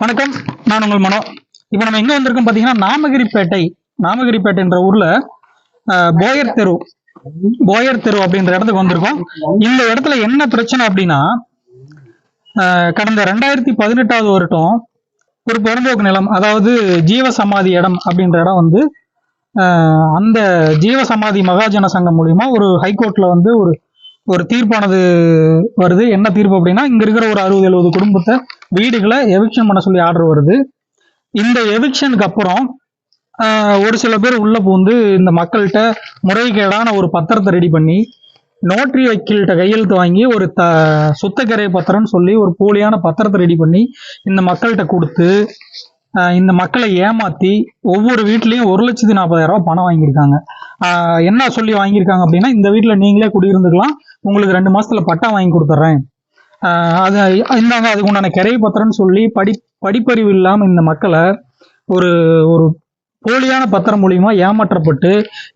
வணக்கம். நான் உங்கள் மனோ. இப்போ நம்ம எங்கே வந்திருக்கோம் பார்த்தீங்கன்னா நாமகிரிப்பேட்டை நாமகிரிப்பேட்டைன்ற ஊரில் போயர் தெரு போயர் தெரு அப்படின்ற இடத்துக்கு வந்திருக்கோம். இந்த இடத்துல என்ன பிரச்சனை அப்படின்னா கடந்த ரெண்டாயிரத்தி பதினெட்டாவது வருடம் ஒரு புறம்போக்கு நிலம் அதாவது ஜீவ சமாதி இடம் அப்படின்ற இடம் வந்து அந்த ஜீவ சமாதி மகாஜன சங்கம் மூலியமா ஒரு ஹைகோர்ட்ல வந்து ஒரு ஒரு தீர்ப்பானது வருது. என்ன தீர்ப்பு அப்படின்னா இங்க இருக்கிற ஒரு அறுபது எழுபது குடும்பத்தை வீடுகளை எவிக்ஷன் பண்ண சொல்லி ஆர்டர் வருது. இந்த எவிக்ஷனுக்கு அப்புறம் ஒரு சில பேர் உள்ள பூந்து இந்த மக்கள்கிட்ட முறைகேடான ஒரு பத்திரத்தை ரெடி பண்ணி நோட்டரி வக்கீல்கிட்ட கையெழுத்து வாங்கி ஒரு த சுத்தக்கரை பத்திரம்னு சொல்லி ஒரு போலியான பத்திரத்தை ரெடி பண்ணி இந்த மக்கள்கிட்ட கொடுத்து இந்த மக்களை ஏமாத்தி ஒவ்வொரு வீட்லேயும் ஒரு லட்சத்தி நாற்பதாயிரம் ரூபாய் பணம் வாங்கியிருக்காங்க. என்ன சொல்லி வாங்கியிருக்காங்க அப்படின்னா இந்த வீட்டில் நீங்களே குடியிருந்துக்கலாம் உங்களுக்கு ரெண்டு மாசத்துல பட்டா வாங்கி கொடுத்துட்றேன் அது இந்தாங்க அதுக்கு உண்டான கிரை பத்திரம்னு சொல்லி படி படிப்பறிவு இல்லாம இந்த மக்களை ஒரு ஒரு போலியான பத்திரம் மூலியமா ஏமாற்றப்பட்டு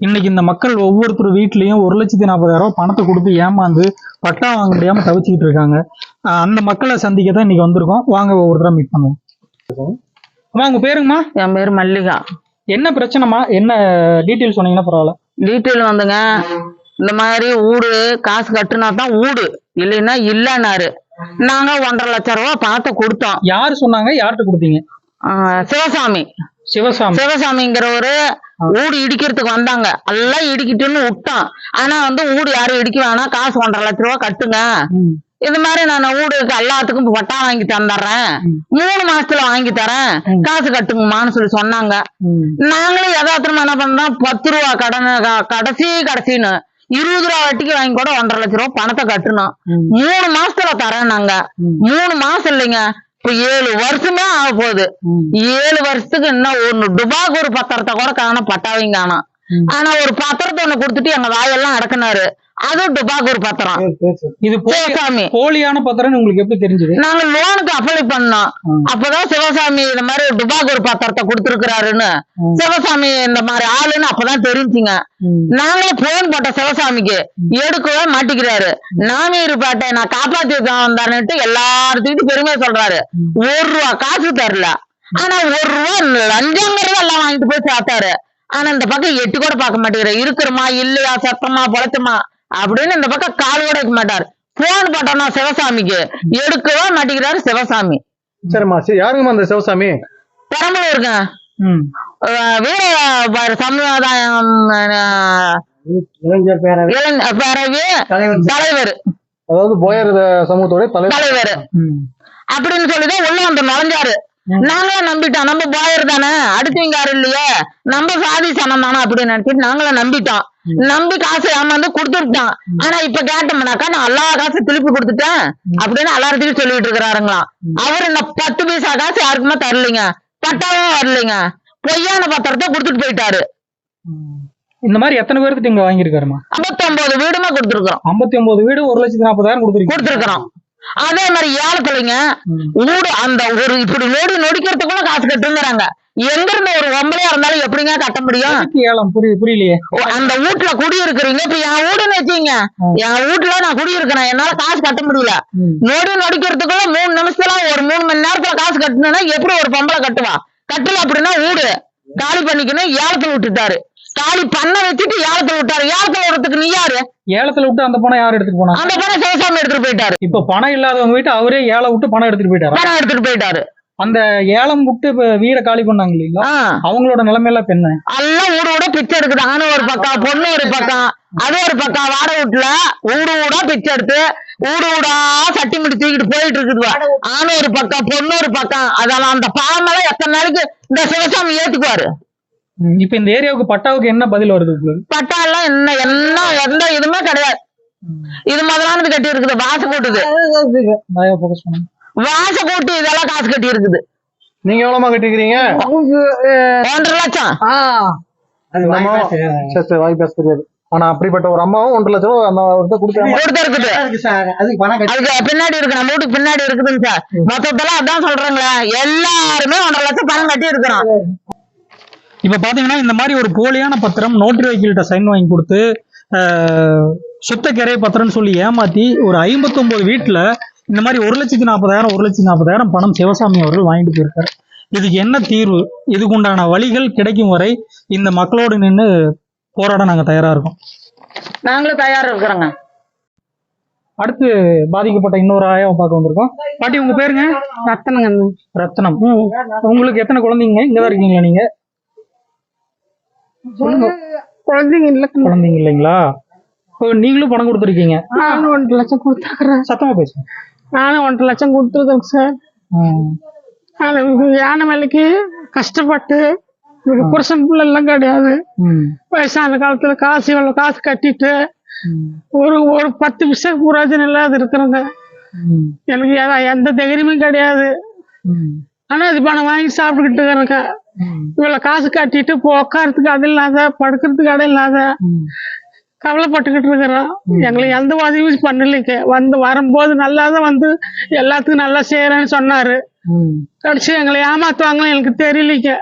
இன்னைக்கு இந்த மக்கள் ஒவ்வொருத்தர் வீட்லயும் ஒரு லட்சத்தி நாற்பதாயிரம் ரூபாய் பணத்தை கொடுத்து ஏமாந்து பட்டா வாங்க முடியாம தவிச்சுக்கிட்டு இருக்காங்க. அந்த மக்களை சந்திக்க தான் இன்னைக்கு வந்திருக்கோம். வாங்க ஒவ்வொருத்தரா மீட் பண்ணுவோம். அம்மா உங்க பேருங்கம்மா? என் பேர் மல்லிகா. என்ன பிரச்சனைமா என்ன டீட்டெயில் சொன்னீங்கன்னா பரவாயில்ல. டீட்டெயில் வந்துங்க. இந்த மாதிரி ஊடு காசு கட்டுனா தான் ஊடு. இல்லைன்னா இல்லைன்னாரு. நாங்க ஒன்றரை லட்சம் ரூபா பார்த்து கொடுத்தோம். யார் சொன்னாங்க? யார்கிட்ட கொடுத்தீங்க? சிவசாமி. சிவசாமி. சிவசாமிங்கிறவரு ஊடு இடிக்கிறதுக்கு வந்தாங்க. எல்லாம் இடிக்கிட்டுன்னு விட்டோம். ஆனா வந்து ஊடு யாரும் இடிக்க வேணாம். காசு ஒன்றரை லட்ச ரூபா கட்டுங்க. ம், இந்த மாதிரி நான் ஊடுக்கு எல்லாத்துக்கும் பட்டா வாங்கி தந்துடுறேன். மூணு மாசத்துல வாங்கி தரேன். காசு கட்டுங்கம்மான்னு சொல்லி சொன்னாங்க. நாங்களும் யதார்த்தமா என்ன பண்ணோம்? பத்து ரூபா கடன் கடைசி கடைசின்னு இருபது ரூபா வட்டிக்கு வாங்கி கூட ஒன்றரை லட்ச ரூபா பணத்தை கட்டணும். மூணு மாசத்துல தரேன் நாங்க மூணு மாசம் இல்லைங்க. இப்ப ஏழு வருஷமே ஆக போகுது ஏழு வருஷத்துக்கு இன்னும் ஒண்ணு டுபாக்கு ஒரு பத்திரத்தை கூட காணோம் பட்டாவையும் காணோம். ஆனா ஒரு பத்திரத்தை ஒண்ணு கொடுத்துட்டு எங்க வாயெல்லாம் அடக்குனாரு. அதுவும் டுபாக்கு ஒரு பத்திரம். இது சிவசாமி. போலியான பத்திரம்னு உங்களுக்கு எப்படி தெரிஞ்சது? நாங்க லோனுக்கு அப்ளை பண்ணோம். அப்பதான் சிவசாமி இந்த மாதிரி டுபாக்கு ஒரு பத்திரத்தை கொடுத்துருக்கிறாருன்னு. சிவசாமி இந்த மாதிரி ஆளுன்னு அப்பதான் தெரிஞ்சுங்க. ம், நாங்களே போன் போட்ட சிவசாமிக்கு. எடுக்கவே மாட்டிக்கிறாரு. நாமீர்பேட்டை நான் காப்பாத்தி வந்தான்னுட்டு எல்லார்த்துக்கிட்டும் பெருமையா சொல்றாரு. ஒரு ரூபா காசு தரல. ஆனா ஒரு ரூபா லஞ்சங்கிறத எல்லாம் வாங்கிட்டு போய் சாத்தாரு. ஆனா இந்த பக்கம் எட்டு கூட பார்க்க மாட்டேங்கிறாரு. இருக்கிறமா இல்லையா சத்தமா பொழைச்சமா அப்படின்னு இந்த பக்கம் கால் கூட வைக்க மாட்டாரு. போன் போட்டோம்னா சிவசாமிக்கு. எடுக்கவே மாட்டேங்கிறாரு சிவசாமி. சரிம்மா சரி யாருங்கம்மா அந்த சிவசாமி? பெரம்பலூருங்க ம். அஹ் வீர பாரு சமுதாயம் இளைஞர் பேரவை. தலைவர். அதாவது போயர் சமூகத்தோட தலைவர். அப்படின்னு சொல்லிதான் உள்ள வந்து நுழைஞ்சாரு. நாங்களும் நம்பிட்டோம். நம்ம பாயர் தானே? அடுத்தவங்க யாரும் இல்லையே? நம்ம சாதி சனம் தானே அப்படின்னு நினைச்சிட்டு நாங்களும் நம்பிட்டோம். நம்பி காசு ஏமாந்து கொடுத்துட்டோம். ஆனா இப்ப கேட்டோம்னாக்கா நான் எல்லா காசு திருப்பி கொடுத்துட்டேன் அப்படின்னு எல்லார்த்தையும் சொல்லிட்டு இருக்கிறாருங்களாம். அவர் இந்த பத்து பைசா காசு யாருக்குமே தரலைங்க. பட்டாவும் வரலைங்க பொய்யான பத்திரத்தை கொடுத்துட்டு போயிட்டாரு. இந்த மாதிரி எத்தனை பேருக்கு இங்க வாங்கியிருக்காருமா ஐம்பத்தொன்பது வீடுமே கொடுத்துருக்குறோம். ஐம்பத்தி ஒன்பது வீடு ஒரு லட்சத்தி நாற்பதாயிரம் கொடுத்துருக்கீங்க. கொடுத்துருக்குறோம். அதே மாதிரி ஏலத்துலங்க. ஊடு அந்த ஒரு இப்படி நோடி நொடிக்கிறதுக்குள்ள காசு கட்டுங்கிறாங்க. எங்க இருந்து ஒரு ஒம்பளையா இருந்தாலும் எப்படிங்க கட்ட முடியும்? ஏலம்? புரிய புரியலையே. அந்த வீட்டுல குடி இருக்கிறீங்க. இப்ப என் வீடுன்னு வச்சீங்க. என் வீட்டுல நான் குடி இருக்கிறேன். என்னால காசு கட்ட முடியல. நொடி நொடிக்கிறதுக்குள்ள மூணு நிமிஷத்துல ஒரு மூணு மணி நேரத்துல காசு கட்டணும்னா எப்படி ஒரு பொம்பளை கட்டுவா? கட்டல அப்படின்னா வீடு. காலி பண்ணிக்கணும். ஏலத்துல விட்டுட்டாரு. காலி பண்ண வச்சுட்டு ஏலத்துல விட்டாரு. ஏலத்துல விடுறதுக்கு நீ யாரு? ஏலத்துல விட்டு அந்த பணம் யார் எடுத்துட்டு போனாங்க? அந்த பணம் சிவசாமி எடுத்துட்டு போயிட்டாரு. இப்ப பணம் இல்லாதவங்க வீட்டு அவரே ஏலம் விட்டு பணம் எடுத்துட்டு போயிட்டாரா? பணம் எடுத்துட்டு போயிட்டாரு. அந்த ஏலம் விட்டு இப்ப வீடை காலி பண்ணாங்க இல்லைங்களா? அவங்களோட இப்ப என்ன? எல்லாம் ஊடு ஊட பிச்சை எடுக்குது. ஆணு ஒரு பக்கம் பொண்ணு ஒரு பக்கம் அது ஒரு பக்கம். வாடகை வீட்டுல ஊடு ஊடா பிச்சை எடுத்து ஊடு ஊடா சட்டி முடி தூக்கிட்டு போயிட்டு இருக்குதுவா. ஆணு ஒரு பக்கம் பொண்ணு ஒரு பக்கம். அதெல்லாம் அந்த பாவமெல்லாம் எத்தனை நாளைக்கு இந்த சிவசாமி ஏத்துக்குவாரு. இப்ப இந்த ஏரியாவுக்கு பட்டாவுக்கு என்ன பதில் வருது பட்டா எல்லாம் என்ன என்ன எந்த இதுவுமே கிடையாது. இது முதலானது கட்டி இருக்குது வாச பண்ணுங்க. வாச கூட்டி இதெல்லாம் காசு கட்டி இருக்குது நீங்க எவ்வளவுமா கட்டிக்கிறீங்க ஒன்றரை லட்சம். வாய் பேச தெரியாது. ஆனா அப்படிப்பட்ட ஒரு அம்மாவும் ஒன்றரை லட்சம் ரூபா அந்த கொடுத்து அதுக்கு பின்னாடி இருக்கு நம்ம வீட்டுக்கு பின்னாடி இருக்குதுங்க சார். மொத்தத்துல அதான் சொல்றேங்களே எல்லாருமே ஒன்றரை லட்சம் பணம் கட்டி இருக்கிறோம் இப்ப பாத்தீங்கன்னா இந்த மாதிரி ஒரு போலியான பத்திரம் நோட்டரி வக்கீல்கிட்ட சைன் வாங்கி கொடுத்து ஆஹ், சுத்த கிரை பத்திரம்னு சொல்லி ஏமாத்தி ஒரு ஐம்பத்தொன்பது வீட்டுல இந்த மாதிரி ஒரு லட்சத்தி நாற்பதாயிரம் ஒரு லட்சத்தி நாற்பதாயிரம் பணம் சிவசாமி அவர்கள் வாங்கிட்டு போயிருக்காரு. இதுக்கு என்ன தீர்வு? இதுக்கு உண்டான வழிகள் கிடைக்கும் வரை இந்த மக்களோடு நின்று போராட நாங்க தயாரா இருக்கோம். நாங்களும் தயாரா இருக்கிறோங்க. அடுத்து பாதிக்கப்பட்ட இன்னொரு ஆயாவை பார்க்க வந்திருக்கோம். பாட்டி உங்க பேருங்க? ரத்தனங்க ரத்னம் உங்களுக்கு எத்தனை குழந்தைங்க? இங்கதான் இருக்கீங்களா நீங்க? குழந்தைங்க இல்ல குழந்தைங்க இல்லைங்களா? நீங்களும் பணம் கொடுத்துருக்கீங்க. நானும் ஒன்றரை லட்சம் கொடுத்தாக்குறேன் சத்தமா பேசுங்க நானும் ஒன்றரை லட்சம் கொடுத்துருக்கேன் சார். யானை வேலைக்கு கஷ்டப்பட்டு புருஷன் பிள்ளை எல்லாம் கிடையாது. வயசான காலத்துல காசு இவ்வளவு காசு கட்டிட்டு. ஒரு ஒரு பத்து விஷயம் புரோஜனம் இல்லாத இருக்கிறேங்க. எனக்கு எந்த தைரியமும் கிடையாது. ஆனா இது பணம் வாங்கி சாப்பிட்டுக்கிட்டு இருக்கிறேங்க ம். இவ்வளவு காசு கட்டிட்டு உட்காரத்துக்கு அது இல்லாத படுக்கிறதுக்கு இடம் இல்லாத. கவலைப்பட்டுக்கிட்டு இருக்கிறோம். எங்களுக்கு எந்த உதவியும் பண்ணலைங்க. வந்து வரும்போது நல்லா தான் வந்து எல்லாத்துக்கும் நல்லா செய்யறேன்னு சொன்னாரு. கடைசி எங்களை ஏமாத்துவாங்கன்னு எனக்கு தெரியலைங்க.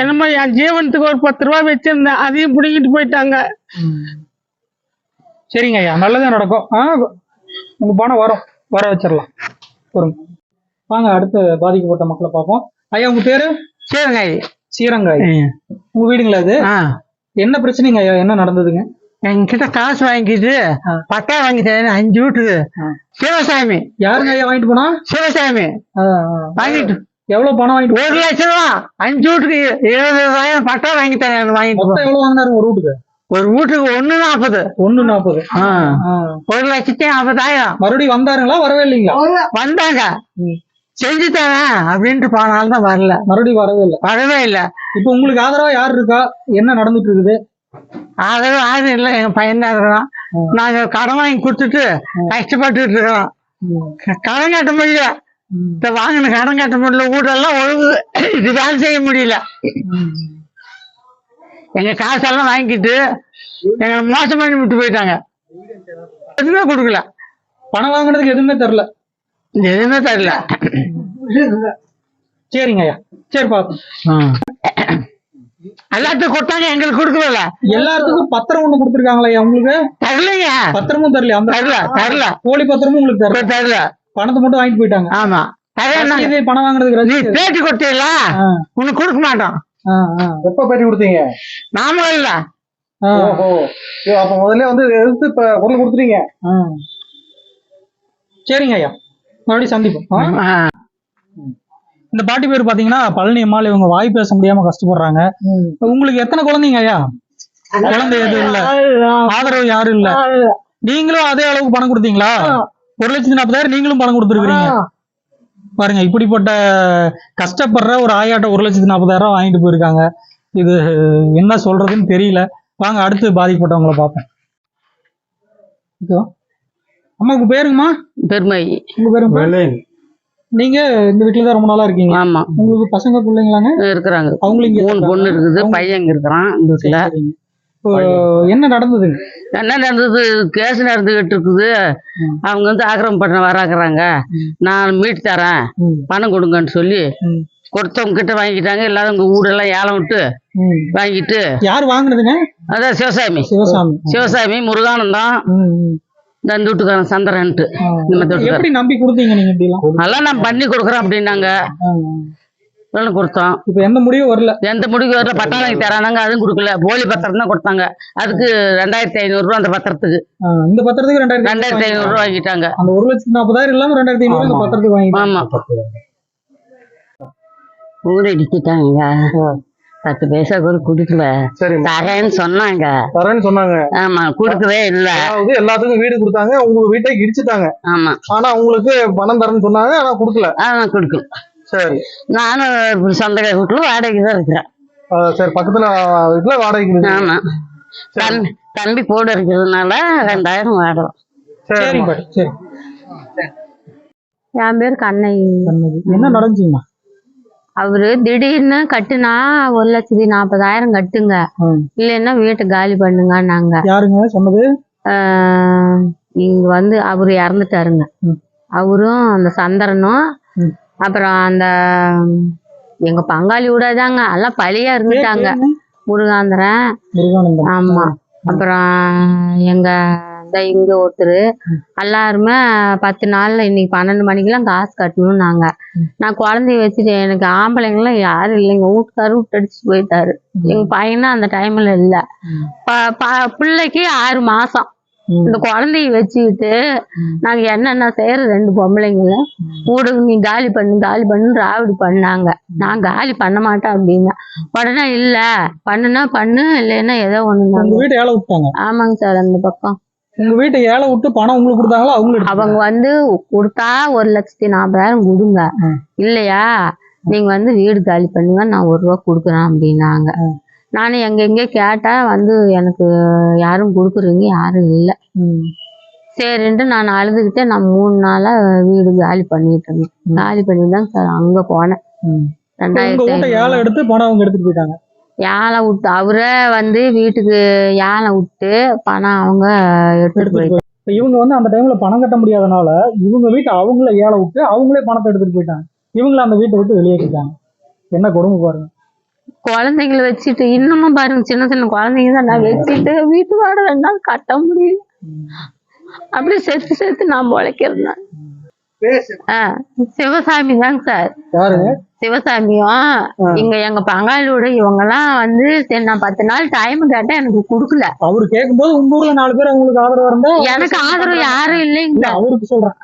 என்னமோ என் ஜீவனத்துக்கு ஒரு பத்து ரூபா வச்சிருந்தேன். அதையும் பிடிங்கிட்டு போயிட்டாங்க. சரிங்க ஐயா. நல்லதே நடக்கும். ஆ உங்க பணம் வரும். வர வச்சிடலாம். வாங்க அடுத்த பாதிக்கப்பட்ட மக்களை பார்ப்போம். ஐயா உங்க பேரு? சரிங்க சீரங்காய். உங்க வீடுங்களா ஆ. என்ன பிரச்சனைங்க? ஐயா என்ன நடந்ததுங்க? என்கிட்ட காசு வாங்கிட்டு பட்டா வாங்கிட்டேன் அஞ்சு வீட்டுக்கு. சிவசாமி. யாருங்க ஐயா வாங்கிட்டு போனா சிவசாமி. வாங்கிட்டு. எவ்வளவு பணம் வாங்கிட்டு ஒரு லட்சம் ரூபா. அஞ்சு வீட்டுக்கு இருபதாயிரம் பட்டா வாங்கிட்டேன் வாங்கிட்டு எவ்வளவு வாங்கினாரு ஒரு வீட்டுக்கு? ஒரு வீட்டுக்கு ஒண்ணு நாற்பது ஒண்ணு நாற்பது. ஒரு லட்சத்தி நாற்பதாயிரம் மறுபடியும் வந்தாருங்களா? வரவே இல்லைங்களா? வந்தாங்க. ம். செஞ்சு தரேன் அப்படின்ட்டு போனாலும் தான் வரல. மறுபடியும் வரவே இல்லை. வரவே இல்லை. இப்போ உங்களுக்கு ஆதரவா யார் இருக்கா? என்ன நடந்துட்டு இருக்குது ஆதரவு ஆதரவு இல்லை. எங்க பையன் தான் இருக்கிறான். ம். நாங்க கடன் வாங்கி கொடுத்துட்டு கஷ்டப்பட்டுட்டு இருக்கிறோம் கடன் கட்ட முடியல. இந்த வாங்கின கடன் கட்ட முடியல. வீடெல்லாம் ஒழுங்கு. இது வேலை செய்ய முடியல. எங்க காசெல்லாம் வாங்கிட்டு எங்களை மோசம் பண்ணி விட்டு போயிட்டாங்க. எதுவுமே கொடுக்கல. பணம் வாங்குறதுக்கு எதுவுமே தரல. எதுவுமே தரல சரிங்க ஐயா. சரி பாப்போம் எல்லாத்துக்கும் கொடுத்தாங்க எங்களுக்கு கொடுக்கல எல்லாத்துக்கும் பத்திரம் ஒண்ணு கொடுத்துருக்காங்களா உங்களுக்கு? தரலைங்க. பத்திரமும் தரல அந்த தரல தரல. போலி பத்திரமும் உங்களுக்கு தரல? தரல. பணத்தை மட்டும் வாங்கிட்டு போயிட்டாங்க. ஆமா. தரல இது பணம் வாங்குறதுக்கு நீ. பேட்டி கொடுத்தீங்கள? உனக்கு கொடுக்க மாட்டோம். எப்ப பேட்டி கொடுத்தீங்க? நாம இல்ல. ஓஹோ. அப்ப முதல்ல வந்து எடுத்து இப்ப பொருள் கொடுத்துட்டீங்க. சரிங்க ஐயா. மறுபடியும் சந்திப்போம். இந்த பாட்டி பேர் பாத்தீங்கன்னா பழனி அம்மாள் இவங்க வாய் பேச முடியாம கஷ்டப்படுறாங்க. உங்களுக்கு எத்தனை குழந்தைங்க ஐயா? குழந்தை எதுவும் இல்ல. ஆதரவு யாரும் இல்ல. நீங்களும் அதே அளவுக்கு பணம் கொடுத்தீங்களா? ஒரு லட்சத்தி நாற்பதாயிரம் நீங்களும் பணம் கொடுத்துருக்கீங்க. பாருங்க இப்படிப்பட்ட கஷ்டப்படுற ஒரு ஆயாட்ட ஒரு லட்சத்தி நாற்பதாயிரம் வாங்கிட்டு போயிருக்காங்க. இது என்ன சொல்றதுன்னு தெரியல. வாங்க அடுத்து பாதிக்கப்பட்டவங்கள பார்ப்போம். இதோ. அம்மாவுக்கு பேருங்கம்மா? பெருமை. உங்க பேருங்க நீங்க இந்த வீட்டுல தான் ரொம்ப நாளா இருக்கீங்க. ஆமா. உங்களுக்கு பசங்க பிள்ளைங்களாங்க? இருக்கிறாங்க. அவங்களும் இங்க மூணு. பொண்ணு இருக்குது பையன் இங்க இருக்கிறான் இந்த வீட்டுல என்ன நடந்ததுங்க என்ன நடந்தது? கேஸ் நடந்துகிட்டு இருக்குது. அவங்க வந்து ஆக்கிரமம் பண்ண வராக்குறாங்க. நான் மீட் தரேன். பணம் கொடுங்கன்னு சொல்லி கொடுத்தவங்க கிட்ட வாங்கிட்டாங்க எல்லாரும் உங்க வீடெல்லாம் ஏலம் விட்டு. வாங்கிட்டு யார் வாங்குனதுங்க? அதான் சிவசாமி. சிவசாமி. சிவசாமி முருகானந்தம். இந்த அந்த வீட்டுக்காரன் சந்திரன்ட்டு. நம்ம எப்படி நம்பி கொடுத்தீங்க நீங்க இப்படி எல்லாம் அதெல்லாம் நான் பண்ணி கொடுக்குறேன் அப்படின்னாங்க. அதெல்லாம் கொடுத்தோம். இப்ப எந்த முடிவும் வரல? எந்த முடிவு வரல? பட்டம் வாங்கி தரானாங்க அதுவும் கொடுக்கல. போலி பத்திரம் தான் கொடுத்தாங்க. அதுக்கு ரெண்டாயிரத்தி ஐநூறு ரூபா அந்த பத்திரத்துக்கு. இந்த பத்திரத்துக்கு ரெண்டாயிரத்தி ரெண்டாயிரத்தி ஐநூறு ரூபா வாங்கிட்டாங்க. அந்த ஒரு லட்சத்தி நாற்பதாயிரம் இல்லாம ரெண்டாயிரத்தி ஐநூறு இந்த. பத்திரத்துக்கு வாங்கி ஆமா. ஊர் அடிச்சுட்டாங்க பத்து பைசா கூட குடுக்கல. தரேன்னு சொன்னாங்க. தரேன்னு சொன்னாங்க. ஆமா குடுக்கவே இல்ல. அதாவது எல்லாத்துக்கும் வீடு கொடுத்தாங்க உங்க வீட்டை இடிச்சுட்டாங்க ஆமா. ஆனா உங்களுக்கு பணம் தரேன்னு சொன்னாங்க ஆனா கொடுக்கல. அதான் கொடுக்கல. சரி. நானும் இப்படி சொந்த வீட்டுல வாடகைக்கு தான் இருக்கிறேன். சரி பக்கத்துல வீட்டுல வாடகைக்கு. ஆமா. தம்பி தம்பி கூட இருக்கிறதுனால ரெண்டாயிரம் வாடகை. சரி சரி. என் பேர் கண்ணகி. கண்ணகி. என்ன நடந்துச்சுங்கம்மா அவரு திடீர்னு கட்டுனா ஒரு லட்சத்தி நாற்பதாயிரம் கட்டுங்க. இல்லைன்னா வீட்டை காலி பண்ணுங்க நாங்க யாருங்க சொன்னது? இங்க வந்து அவரு இறந்துட்டாருங்க. அவரும் அந்த சந்திரனும். அப்புறம் அந்த எங்க பங்காளி விடாதாங்க எல்லாம் பழியா இருந்துட்டாங்க. முருகாந்திரன். ஆமா. அப்புறம் எங்க இந்த இங்க ஒருத்தர் எல்லாருமே பத்து நாள்ல இன்னைக்கு பன்னெண்டு மணிக்கெல்லாம் காசு கட்டணும் நாங்க நான் குழந்தைய வச்சுட்டு எனக்கு ஆம்பளைங்களாம் யாரும் இல்லைங்க. வீட்டுக்காரரு விட்டடிச்சு போயிட்டாரு. எங்க பையனும் அந்த டைம்ல இல்ல. பிள்ளைக்கு ஆறு மாசம். இந்த குழந்தைய வச்சுக்கிட்டு நாங்க என்னென்ன செய்யற ரெண்டு பொம்பளைங்கள. ஊடுக்கு நீ காலி பண்ணு காலி பண்ணு ராவடி பண்ணாங்க. நான் காலி பண்ண மாட்டேன் அப்படின்னா. உடனே இல்ல. பண்ணுனா பண்ணு இல்லைன்னா ஏதோ ஒண்ணு ஆமாங்க சார் அந்த பக்கம். உங்க வீட்டை ஏழை விட்டு பணம் உங்களுக்கு கொடுத்தாங்களா அவங்களுக்கு அவங்க வந்து கொடுத்தா ஒரு லட்சத்தி நாற்பதாயிரம் கொடுங்க. இல்லையா? நீங்க வந்து வீடு காலி பண்ணுங்க நான் ஒரு ரூபா கொடுக்குறேன் அப்படின்னாங்க. நானும் எங்கெங்கே கேட்டா வந்து எனக்கு யாரும் கொடுக்குறீங்க யாரும் இல்லை. சரின்ட்டு நான் அழுதுகிட்டே நான் மூணு நாளா வீடு காலி பண்ணிட்டு இருந்தேன். காலி பண்ணி தான் சார் அங்க போனேன். ரெண்டாயிரத்தி ஏழை எடுத்து பணம் அவங்க எடுத்துட்டு போயிட்டாங்க. யானை விட்டு அவரே வந்து வீட்டுக்கு யானை விட்டு பணம் அவங்க எடுத்துட்டு போயிட்டாங்க. இவங்க வந்து அந்த டைம்ல பணம் கட்ட முடியாதனால இவங்க வீட்டை அவங்கள ஏழை விட்டு அவங்களே பணத்தை எடுத்துட்டு போயிட்டாங்க. இவங்கள அந்த வீட்டை விட்டு வெளியேற்றிட்டாங்க என்ன கொடுமை பாருங்க. குழந்தைங்களை வச்சுட்டு இன்னமும் பாருங்க சின்ன சின்ன குழந்தைங்க தான் நான் வச்சுட்டு வீட்டு வாடகை கட்ட முடியல. அப்படியே செத்து செத்து நான் பொழைக்கிறேன் ஆ சிவசாமி தாங்க சார். சிவசாமியும் இங்க எங்க பங்காளியோட இவங்க எல்லாம் வந்து சரி நான் பத்து நாள் டைம் கேட்டேன் எனக்கு கொடுக்கல. அவரு கேட்கும்போது உங்க ஊர்ல நாலு பேர் உங்களுக்கு ஆதரவு இருந்தா எனக்கு ஆதரவு யாரும் இல்ல இல்லைங்க அவருக்கு சொல்றேன்.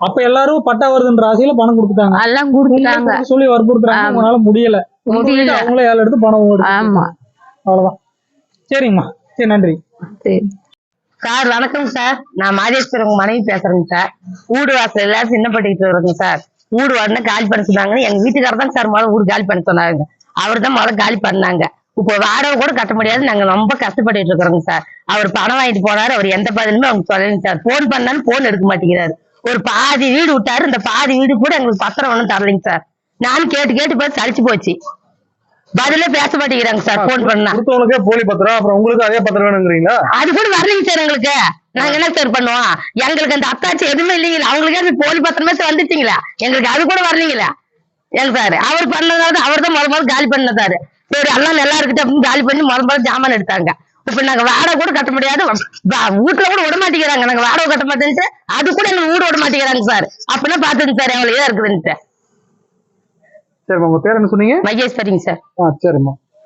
அப்ப எல்லாரும் பட்டா வருதுன்ற ஆசையில பணம் கொடுத்துட்டாங்க. எல்லாம் கொடுத்துட்டாங்க. சொல்லி வற்புறுத்துறாங்க. உங்களால முடியல. உங்க முடியல. அவங்களே ஏழை எடுத்து பணம் ஆமா. அவ்வளவுதான். சரிங்கம்மா சரி நன்றி. சரி. சார் வணக்கம் சார். நான் மாதேஸ்வரன் மனைவி பேசுறேங்க சார். ஊடு வாசல் எல்லாரும் சின்ன பண்ணிட்டு வருங்க சார். ஊடு உடனே காலி பண்ண சொன்னாங்க. எங்க வீட்டுக்காரர் தான் சார் முதல்ல ஊடு காலி பண்ண சொன்னாங்க அவர் தான் முதல்ல காலி பண்ணாங்க. இப்போ வாடகை கூட கட்ட முடியாது. நாங்க ரொம்ப கஷ்டப்பட்டுட்டு இருக்கிறோங்க சார். அவர் பணம் வாங்கிட்டு போனாரு. அவர் எந்த பதிலுமே அவங்க சொல்லலைங்க சார். போன் பண்ணாலும் போன் எடுக்க மாட்டேங்கிறாரு. ஒரு பாதி வீடு விட்டாரு. இந்த பாதி வீடு கூட எங்களுக்கு பத்திரம் ஒன்றும் தரலைங்க சார். நானும் கேட்டு கேட்டு போய் சளிச்சு போச்சு. பதிலே பேச மாட்டேங்கிறாங்க சார் போன் பண்ணா. கொடுத்தவங்களுக்கே போலி பத்திரம் அப்புறம் உங்களுக்கு அதே பத்திரம் வேணுங்கிறீங்களா? அது கூட வரலைங்க சார் எங்களுக்கு. நாங்க என்ன சார் பண்ணுவோம்? எங்களுக்கு அந்த அத்தாச்சி எதுவுமே இல்லைங்களா? அவங்களுக்கே அந்த போலி பத்திரமே வந்துட்டீங்களா? எங்களுக்கு அது கூட வரலீங்களா? ஏங்க சார் அவர் பண்ணதாவது அவர் தான் முத முதல்ல காலி பண்ணதாரு. சரி எல்லாம் நல்லா இருக்கட்டும் அப்படின்னு காலி பண்ணி முத முதல்ல ஜாமான் எடுத்தாங்க. இப்ப நாங்க வாடகை கூட கட்ட முடியாது. வீட்டுல கூட விட மாட்டேங்கிறாங்க. நாங்க வாடகை கட்ட மாட்டேன்ட்டு அது கூட எங்களுக்கு வீடு விட மாட்டேங்கிறாங்க சார். அப்படின்னா பாத்துங்க சார் எவ்வளவு இதா இருக்குதுன்ட்டு. சரிம்மா. உங்க பேர் என்ன சொன்னீங்க? மகேஸ்வரிங்க சார். ஆ சரிம்மா.